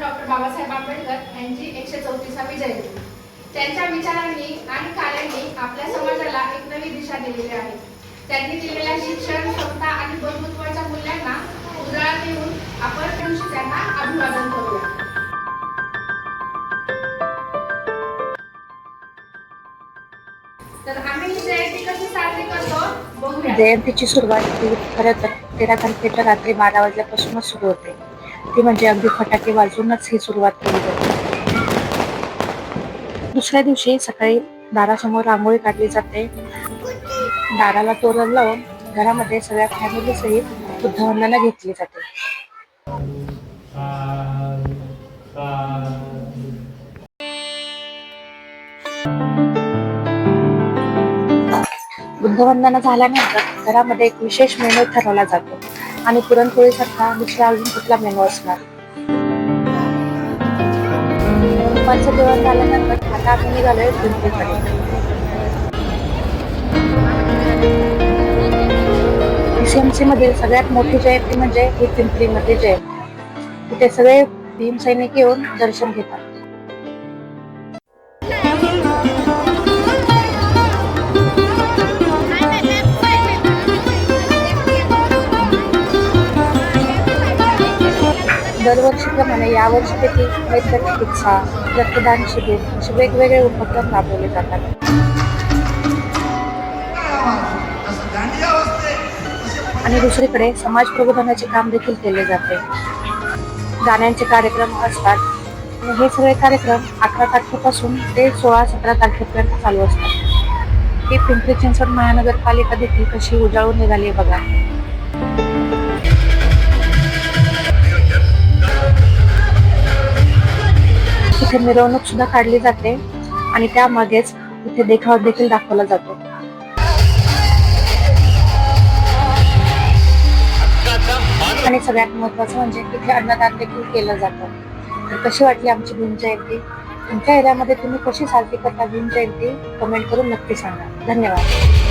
Doctor Babasaheb Ambedkar यांची एकशे चौतीसावी जयंती. त्यांच्या विचारांनी आणि कार्यांनी आपल्या समाजाला एक नवी दिशा दिलेली आहे. त्यांनी दिलेल्या शिक्षण क्षमता आणि बंधुत्वाच्या मूल्यांना उजाळा देऊन आपण त्यांना अभिवादन करूया. ही जयंती करतो? जयंतीची सुरुवात खरं तर तेरा तारखेच्या रात्री बारा वाजल्यापासूनच सुरू होते. ती म्हणजे अगदी फटाके वाजूनच ही सुरुवात केली जाते. दुसऱ्या दिवशी सकाळी दारासमोर रांगोळी काढली जाते. दाराला तोरण लावून घरामध्ये सगळ्या फॅमिली सहित बुद्धवंदना घेतली जाते. बुद्धवंदना झाल्यानंतर घरामध्ये एक विशेष मेनू ठरवला जातो. आणि पुरणपोळीसारखा दुसरा अजून कुठला मेनू असणार? दुपारचं जेवण झाल्यानंतर आता आम्ही निघालोय पिंपरीकडे पीसीएमसी मधील सगळ्यात मोठी जयंती म्हणजे ही पिंपरीमध्ये जयंती. तिथे सगळे भीमसैनिक येऊन दर्शन घेतात. दरवर्षीप्रमाणे यावर्षी देखील वैद्यक चिकित्सा रक्तदान शिबिर असे वेगवेगळे उपक्रम राबवले जातात. आणि दुसरीकडे समाज प्रबोधनाचे काम देखील केले जाते. गाण्यांचे कार्यक्रम असतात. हे सगळे कार्यक्रम अकरा तारखेपासून ते सोळा सतरा तारखेपर्यंत चालू असतात. ही पिंपरी चिंचवड महानगरपालिका देखील कशी उजाळून निघाली आहे बघा. तिथे मिरवणूक सुद्धा काढली जाते आणि त्यामागेच इथे देखावा देखील दाखवला जातो. आणि सगळ्यात महत्वाचं म्हणजे तिथे अन्नदान देखील केलं जातं. तर कशी वाटली आमची भीम जयंती? तुमच्या एरियामध्ये तुम्ही कशी साजरी करता भीम जयंती? कमेंट करून नक्की सांगा. धन्यवाद.